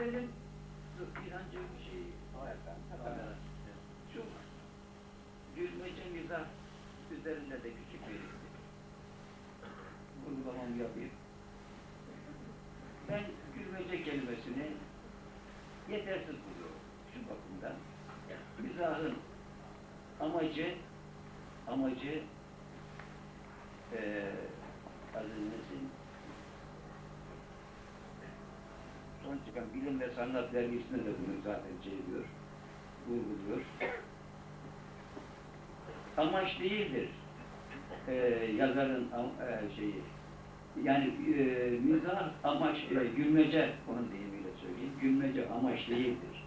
benim inancım şey, kamera. Şu gülmece mizah üzerinde de küçük bir uygulamamı yapayım. Ben gülmece kelimesini yetersiz buluyorum şu bakımdan. Mizahın amacı amacı Aziz Nesin son çıkan Bilim ve Sanat dergisinde de bunu zaten şey diyor, vurguluyor. Amaç değildir eee yazarın eee, şeyi. Yani eee mizah amaç, eee, gülmece, onun deyimiyle söyleyeyim, gülmece amaç değildir.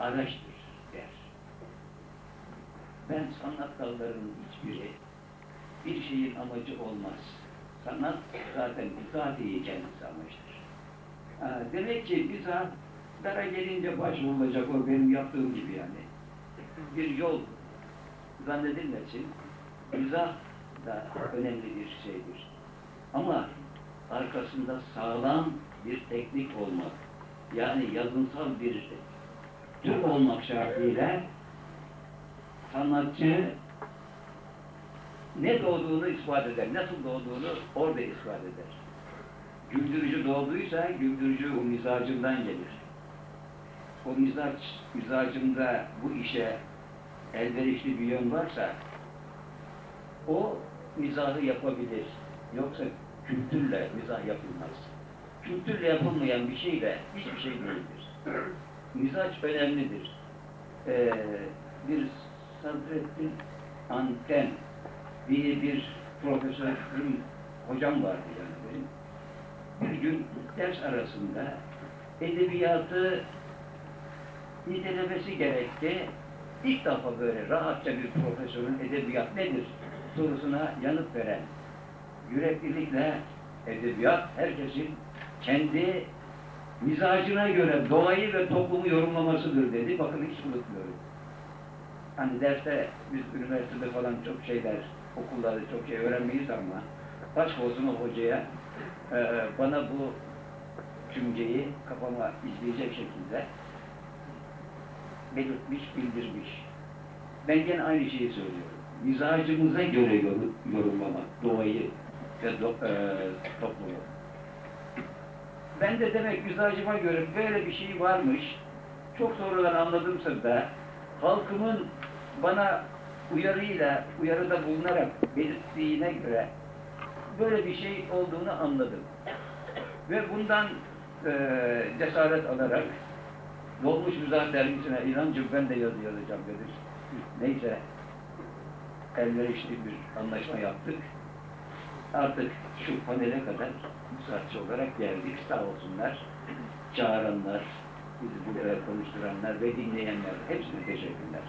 Araçtır der. Ben sanat dallarının hiçbiri bir şeyin amacı olmaz. Sanat zaten bizatihi kendisi amaçtır. Ha, demek ki mizah dara gelince başvurulacak o benim yaptığım gibi yani. Bir yol zannedilmesin. Mizah da önemli bir şeydir. Ama arkasında sağlam bir teknik olmak, yani yazınsal bir tür olmak şartıyla sanatçı ne doğduğunu ispat eder, nasıl doğduğunu orada ispat eder. Güldürücü doğduysa güldürücü o mizacından gelir. O mizaç, mizacında bu işe elverişli bir yön varsa o mizahı yapabilir. Yoksa kültürle mizah yapılmaz. Kültürle yapılmayan bir şey de hiçbir şey değildir. Mizaç önemlidir. Ee, bir Sadrettin Anten diye bir profesörüm, hocam vardı yani benim. Bir gün ders arasında edebiyatı nitelemesi gerekti. İlk defa böyle rahatça bir profesörün edebiyat nedir sorusuna yanıt veren yüreklilikle edebiyat herkesin kendi mizacına göre doğayı ve toplumu yorumlamasıdır dedi. Bakın hiç unutmuyorum. Hani derste biz üniversitede falan çok şeyler, okullarda çok şey öğrenmeyiz ama başka olsun o hocaya e, bana bu cümleyi kafama izleyecek şekilde belirtmiş, bildirmiş. Ben gene aynı şeyi söylüyorum. Mizacımıza göre yorum- yorumlamak doğayı ve do- e, toplumu. Ben de demek mizacıma göre böyle bir şey varmış. Çok sonradan anladımsa da halkımın bana uyarıyla, uyarıda bulunarak belirttiğine göre böyle bir şey olduğunu anladım. Ve bundan e, cesaret alarak Dolmuş Mizah dergisine inancım ben de yazı yazacağım dedim. Neyse elverişli bir anlaşma yaptık. Artık şu panele kadar müsaadesi olarak geldik. Sağ olsunlar. Çağıranlar, bizi buraya konuşturanlar ve dinleyenler. Hepsine teşekkürler.